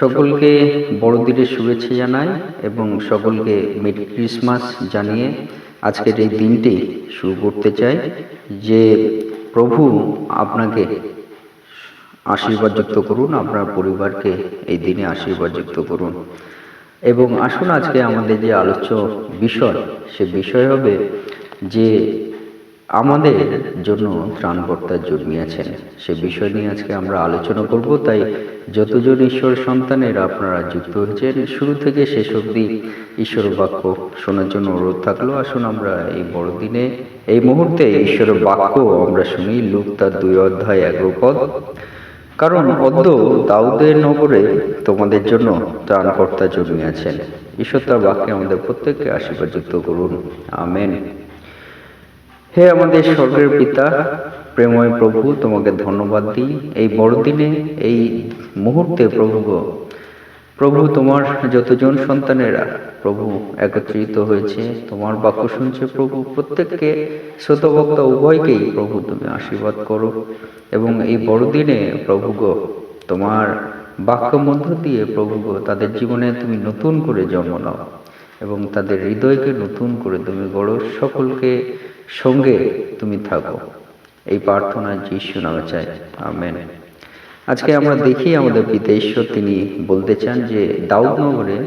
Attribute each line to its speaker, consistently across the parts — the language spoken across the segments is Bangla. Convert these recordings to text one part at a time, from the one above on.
Speaker 1: সকলকে বড়দিনের শুভেচ্ছা জানাই এবং সকলকে মেরি ক্রিসমাস জানিয়ে আজকের এই দিনটি শুরু করতে চাই। যে প্রভু আপনাকে আশীর্বাদযুক্ত করুন, আপনার পরিবারকে এই দিনে আশীর্বাদযুক্ত করুন। এবং আসুন আজকে আমাদের যে আলোচ্য বিষয়, সে বিষয় হবে যে আমাদের জন্য ত্রাণকর্তা জন্মিয়েছেন। সে বিষয় নিয়ে আজকে আমরা আলোচনা করব। তাই যতজন ঈশ্বর সন্তানের আপনারা যুক্ত হয়েছেন, শুরু থেকে শেষ অবধি ঈশ্বর বাক্য শোনার জন্য অনুরোধ থাকল। আসুন আমরা এই বড়দিনে, এই মুহূর্তে ঈশ্বরের বাক্য আমরা শুনি লুক তার দুই অধ্যায় পদ। কারণ অদ্য দাউদের নগরে তোমাদের জন্য ত্রাণকর্তা জন্মিয়াছেন। ঈশ্বর তার বাক্যে আমাদের প্রত্যেককে আশীর্বাদযুক্ত করুন। আমেন। হে আমাদের স্বর্গের পিতা প্রেময় প্রভু, তোমাকে ধন্যবাদ দিই এই বড়দিনে, এই মুহূর্তে প্রভু প্রভু তোমার যতজন সন্তানেরা, প্রভু একত্রিত হয়েছে, তোমার বাক্য শুনছে প্রভু, প্রত্যেককে শ্রোতবক্তা উভয়কেই প্রভু তুমি আশীর্বাদ করো। এবং এই বড়দিনে প্রভু গো, তোমার বাক্য মধ্য দিয়ে প্রভু তাদের জীবনে তুমি নতুন করে জন্ম নাও। এবং তাদের হৃদয়কে নতুন করে তুমি গড়ো। সকলকে সঙ্গে তুমি থাকো। এই প্রার্থনা যিশু নামে চাই। আমেন। আজকে আমরা দেখি আমাদের পিতা ঈশ্বর তিনি বলতে চান যে দাউদনগরে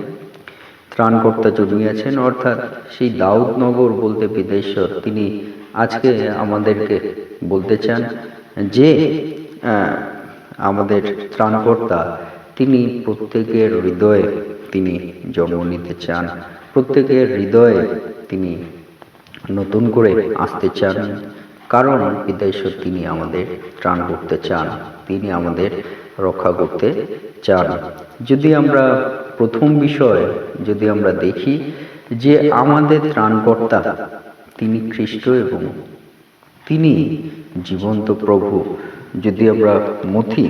Speaker 1: ত্রাণকর্তা জন্মিয়াছেন অর্থাৎ সেই দাউদনগর বলতে পিতা তিনি আজকে আমাদেরকে বলতে চান যে আমাদের ত্রাণকর্তা, তিনি প্রত্যেকের হৃদয়ে তিনি জন্ম নিতে চান। প্রত্যেকের হৃদয়ে তিনি নতুন করে আসতে চান, কারণ বিদেশ্বর তিনি আমাদের ত্রাণ করতে চান, তিনি আমাদের রক্ষা করতে চান। যদি আমরা প্রথম বিষয়, যদি আমরা দেখি যে আমাদের ত্রাণকর্তা তিনি খ্রিস্ট এবং তিনি জীবন্ত প্রভু, যদি আমরা মথি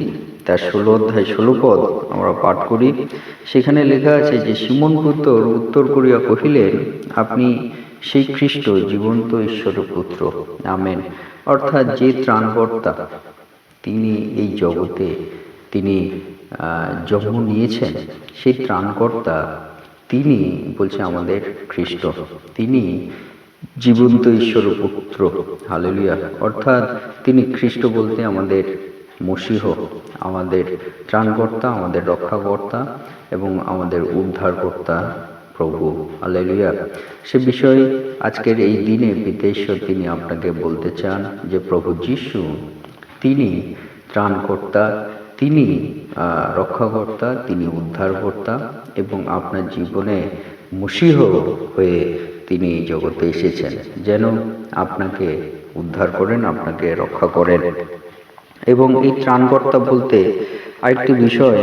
Speaker 1: তার ষোলো অধ্যায় ষোলো পদ আমরা পাঠ করি। সেখানে লেখা আছে যে সিমন পুত্র উত্তর করিয়া কহিলেন, আপনি সেই খ্রিস্ট, জীবন্ত ঈশ্বরের পুত্র। আমেন। অর্থাৎ যে ত্রাণকর্তা তিনি এই জগতে, তিনি জন্ম নিয়েছেন, সেই ত্রাণকর্তা তিনি বলছে আমাদের খ্রিস্ট। তিনি জীবন্ত ঈশ্বর পুত্র। হালেলুয়া। অর্থাৎ তিনি খ্রিস্ট বলতে আমাদের মসিহ, আমাদের ত্রাণকর্তা, আমাদের রক্ষাকর্তা এবং আমাদের উদ্ধারকর্তা প্রভু। হালেলুয়া সে বিষয়ে আজকের এই দিনে পিতেশ্বর তিনি আপনাকে বলতে চান যে প্রভু যিশু, তিনি ত্রাণকর্তা, তিনি রক্ষাকর্তা, তিনি উদ্ধারকর্তা এবং আপনার জীবনে মুসিহ হয়ে তিনি জগতে এসেছেন। যেন আপনাকে উদ্ধার করেন, আপনাকে রক্ষা করেন। এবং এই ত্রাণকর্তা বলতে আরেকটি বিষয়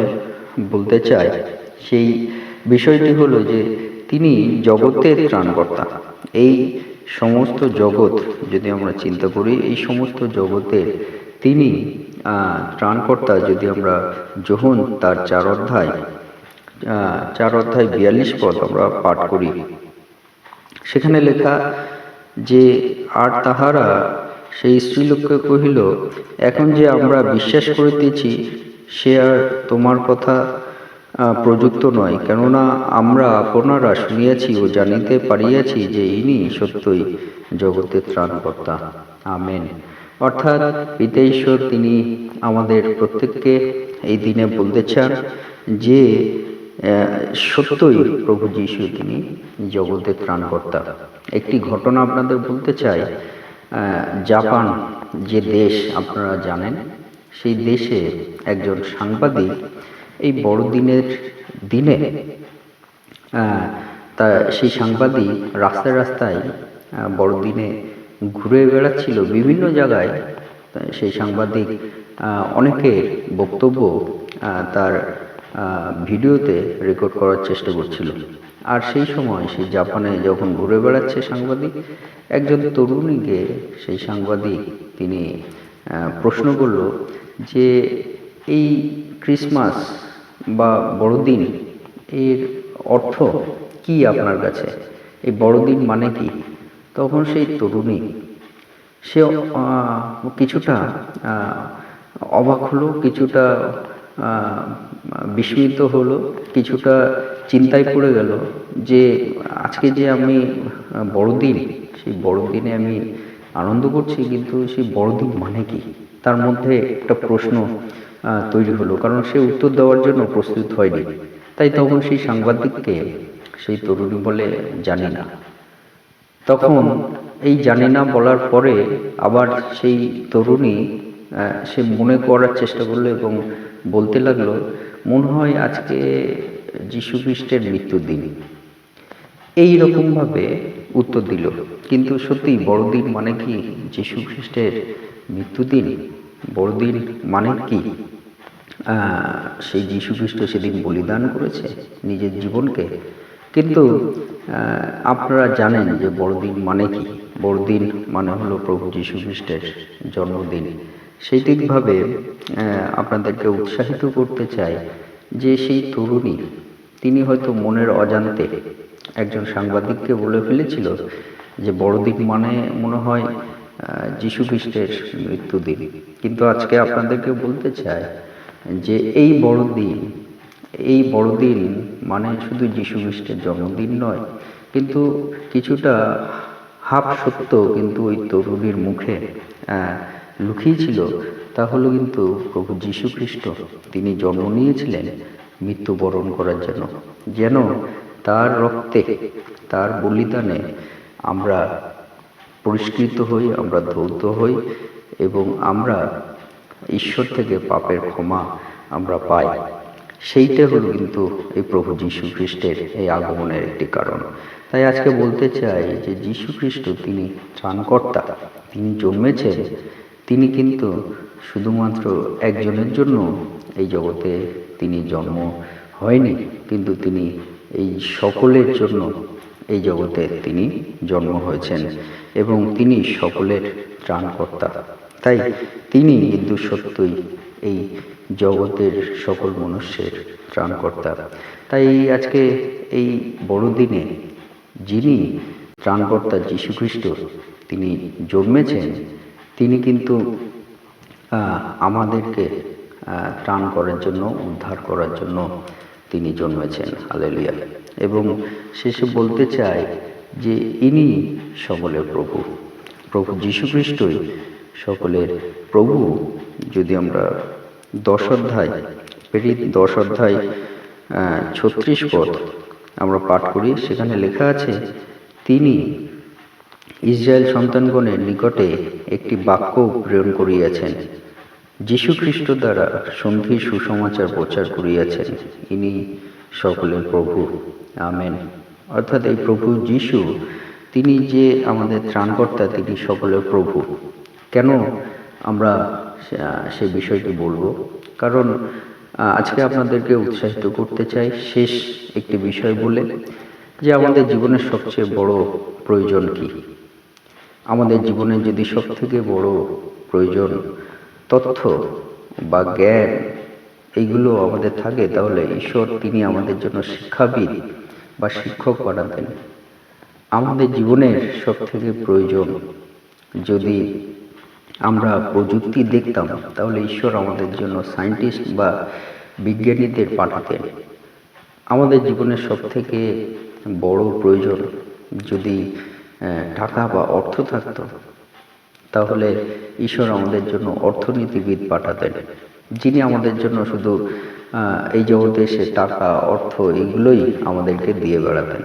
Speaker 1: বলতে চাই সেই বিষয়টি হলো যে তিনি জগতের ত্রাণকর্তা। এই সমস্ত জগৎ যদি আমরা চিন্তা করি, এই সমস্ত জগতের তিনি ত্রাণকর্তা যদি আমরা যখন তার চার অধ্যায় চার অধ্যায় বিয়াল্লিশ পদ আমরা পাঠ করি। সেখানে লেখা যে, আর তাহারা সেই স্ত্রীলোককে কহিল, এখন যে আমরা বিশ্বাস করিতেছি, সে আর তোমার কথা প্রযুক্ত নয়। কেননা আমরা আপনারা শুনিয়াছি ও জানিতে পারিয়াছি যে ইনি সত্যই জগতের ত্রাণকর্তা। আমেন। অর্থাৎ পিতা ঈশ্বর তিনি আমাদের প্রত্যেককে এই দিনে বলতে চান যে সত্যই প্রভু যিশু তিনি জগতের ত্রাণকর্তা। একটি ঘটনা আপনাদের বলতে চাই। জাপান যে দেশ আপনারা জানেন, সেই দেশে একজন সাংবাদিক এই বড়দিনের দিনে তা সেই সাংবাদিক রাস্তায় রাস্তায় বড়দিনে ঘুরে বেড়াচ্ছিল বিভিন্ন জায়গায়। সেই সাংবাদিক অনেকের বক্তব্য তার ভিডিওতে রেকর্ড করার চেষ্টা করছিল। আর সেই সময় সেই জাপানে যখন ঘুরে বেড়াচ্ছে সাংবাদিক, একজন তরুণীকে সেই সাংবাদিক তিনি প্রশ্ন করল যে এই ক্রিসমাস বা বড়দিন এর অর্থ কি আপনার কাছে? এই বড়দিন মানে কি? তখন সেই তরুণী, সে কিছুটা অবাক হলো, কিছুটা বিস্মিত হলো, কিছুটা চিন্তায় পড়ে গেল যে আজকে যে আমি বড়দিন, সেই বড়দিনে আমি আনন্দ করছি, কিন্তু সেই বড়দিন মানে কি? তার মধ্যে একটা প্রশ্ন তৈরি হলো, কারণ সে উত্তর দেওয়ার জন্য প্রস্তুত হয়নি। তাই তখন সেই সাংবাদিককে, সেই তরুণী বলে, জানি না। তখন এই জানি না বলার পরে আবার সেই তরুণী সে মনে করার চেষ্টা করল এবং বলতে লাগল, মনে হয় আজকে যীশু খ্রিস্টের মৃত্যুর দিন। এই রকমভাবে উত্তর দিল। কিন্তু সত্যি বড়দিন মানে কি যীশু খ্রিস্টের মৃত্যুদিন বড়দিন মানে কি? সেই যীশু খ্রিস্ট সেদিন বলিদান করেছে নিজের জীবনকে। কিন্তু আপনারা জানেন যে বড়দিন মানে কি? বড়দিন মানে হলো প্রভু যীশু খ্রিস্টের জন্মদিন। সেই দিকভাবে আপনাদেরকে উৎসাহিত করতে চাই যে সেই তরুণী তিনি হয়তো মনের অজান্তে একজন সাংবাদিককে বলে ফেলেছিল যে বড়দিন মানে মনে হয় যীশু খ্রিস্টের মৃত্যুদিন কিন্তু আজকে আপনাদেরকে বলতে চাই যে এই বড়দিন এই বড়দিন মানে শুধু যীশু খ্রিস্টের জন্মদিন নয়, কিন্তু কিছুটা হাফ সত্য কিন্তু ওই তরুণীর মুখে লুকিয়েছিল। তা হলো কিন্তু প্রভু যীশু খ্রিস্ট, তিনি জন্ম নিয়েছিলেন মৃত্যুবরণ করার জন্য। যেন তার রক্তে, তার বলিদানে আমরা পরিষ্কৃত হই, আমরা ধৌত হই এবং আমরা ঈশ্বর থেকে পাপের ক্ষমা আমরা পাই। সেইটা হলো কিন্তু এই প্রভু যীশু খ্রিস্টের এই আগমনের একটি কারণ। তাই আজকে বলতে চাই যে যীশু খ্রিস্ট তিনি ত্রাণকর্তা, তিনি জন্মেছেন, তিনি কিন্তু শুধুমাত্র একজনের জন্য এই জগতে তিনি জন্ম হয়নি, কিন্তু তিনি এই সকলের জন্য এই জগতে তিনি জন্ম হয়েছেন এবং তিনি সকলের ত্রাণকর্তা। তাই তিনি কিন্তু সত্যই এই জগতের সকল মনুষ্যের ত্রাণকর্তা। তাই আজকে এই বড়দিনে যিনি ত্রাণকর্তা যীশুখ্রিস্ট তিনি জন্মেছেন, তিনি কিন্তু আমাদেরকে ত্রাণ করার জন্য, উদ্ধার করার জন্য তিনি জন্মেছেন। হালেলুয়া। এবং শেষে বলতে চাই যে ইনি সকলের প্রভু। প্রভু যীশুখ্রিস্টই সকলের প্রভু। যদি আমরা দশ অধ্যায়, প্রেরিত দশ অধ্যায় ছত্রিশ পদ আমরা পাঠ করি, সেখানে লেখা আছে, তিনি ইসরায়েল সন্তানগণের নিকটে একটি বাক্য প্রেরণ করিয়াছেন। যীশু খ্রিস্ট দ্বারা সন্ধি সুসমাচার প্রচার করিয়াছেন। ইনি সকলের প্রভু। আমেন। অর্থাৎ এই প্রভু যীশু, তিনি যে আমাদের ত্রাণকর্তা, তিনি সকলের প্রভু। কেন আমরা সে- বিষয়টি বলব? কারণ, আজকে আপনাদেরকে উৎসাহিত করতে চাই শেষ একটি বিষয় বলে, যে আমাদের জীবনের সবচেয়ে বড় প্রয়োজন কি? আমাদের জীবনে যদি সবথেকে বড় প্রয়োজন তথ্য বা জ্ঞান, এইগুলো আমাদের থাকে, তাহলে ঈশ্বর তিনি আমাদের জন্য শিক্ষাবিদ বা শিক্ষক বানাতেন। আমাদের জীবনের সব থেকে প্রয়োজন, যদি আমরা প্রযুক্তি দেখতাম, তাহলে ঈশ্বর আমাদের জন্য সায়েন্টিস্ট বা বিজ্ঞানীদের পাঠাতেন। আমাদের জীবনের সব থেকে বড় প্রয়োজন, যদি টাকা বা অর্থ থাকতো তাহলে ঈশ্বর আমাদের জন্য অর্থনীতিবিদ পাঠাতেন। যিনি আমাদের জন্য শুধু এই জগতে এসে টাকা, অর্থ এগুলোই আমাদেরকে দিয়ে বেড়াতেন।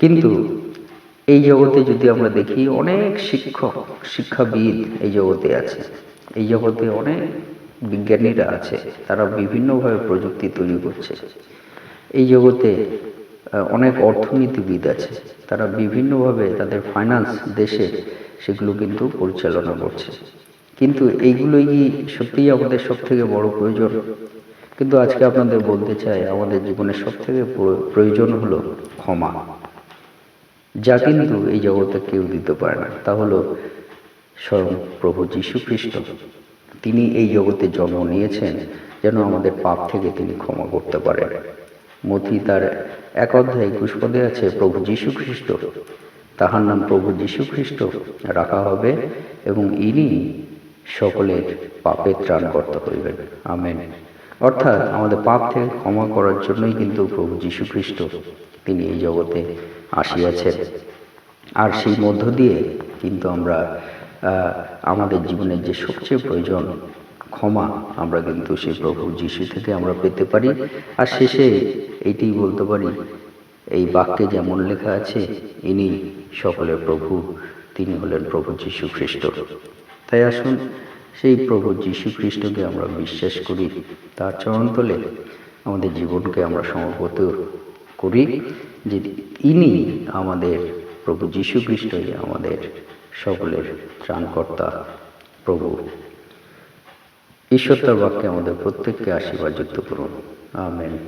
Speaker 1: কিন্তু এই জগতে যদি আমরা দেখি, অনেক শিক্ষক, শিক্ষাবিদ এই জগতে আছে। এই জগতে অনেক বিজ্ঞানীরা আছে, তারা বিভিন্নভাবে প্রযুক্তি তৈরি করছে। এই জগতে অনেক অর্থনীতিবিদ আছে, তারা বিভিন্নভাবে তাদের ফাইন্যান্স দেশে সেগুলো কিন্তু পরিচালনা করছে। কিন্তু এইগুলোই কি সত্যিই আমাদের সব থেকে বড় প্রয়োজন? কিন্তু আজকে আপনাদের বলতে চাই, আমাদের জীবনের সব থেকে প্রয়োজন হলো ক্ষমা। যা কিন্তু এই জগতে কেউ দিতে পারে না। তা হলো স্বয়ং প্রভু যীশু খ্রিস্ট তিনি এই জগতে জন্ম নিয়েছেন যেন আমাদের পাপ থেকে তিনি ক্ষমা করতে পারেন। মথি তার এক অধ্যায় একুশ পদে আছে, প্রভু যীশু খ্রিস্ট তাহার নাম প্রভু যীশু খ্রিস্ট রাখা হবে এবং ইনি সকলের পাপের ত্রাণকর্তা হইবেন। আমেন। অর্থাৎ আমাদের পাপ থেকে ক্ষমা করার জন্যই কিন্তু প্রভু যীশু খ্রিস্ট তিনি এই জগতে আসিয়াছেন। আর সেই মধ্য দিয়ে কিন্তু আমরা আমাদের জীবনের যে সবচেয়ে প্রয়োজন ক্ষমা, আমরা কিন্তু সেই প্রভু যিশু থেকে আমরা পেতে পারি। আর শেষে এইটি বলতে পারি এই বাক্যে যেমন লেখা আছে, ইনি সকলের প্রভু, তিনি হলেন প্রভু যীশু খ্রিস্ট তাই আসুন, সেই প্রভু যীশু খ্রিস্টকে আমরা বিশ্বাস করি, তার চরণতলে আমাদের জীবনকে আমরা সমর্পিত করি, যে ইনি আমাদের প্রভু যীশু খ্রিস্টই আমাদের সকলের ত্রাণকর্তা, প্রভু। ঈশ্বর তার বাক্যে আমাদের প্রত্যেককে আশীর্বাদ যুক্ত করুন। আমেন।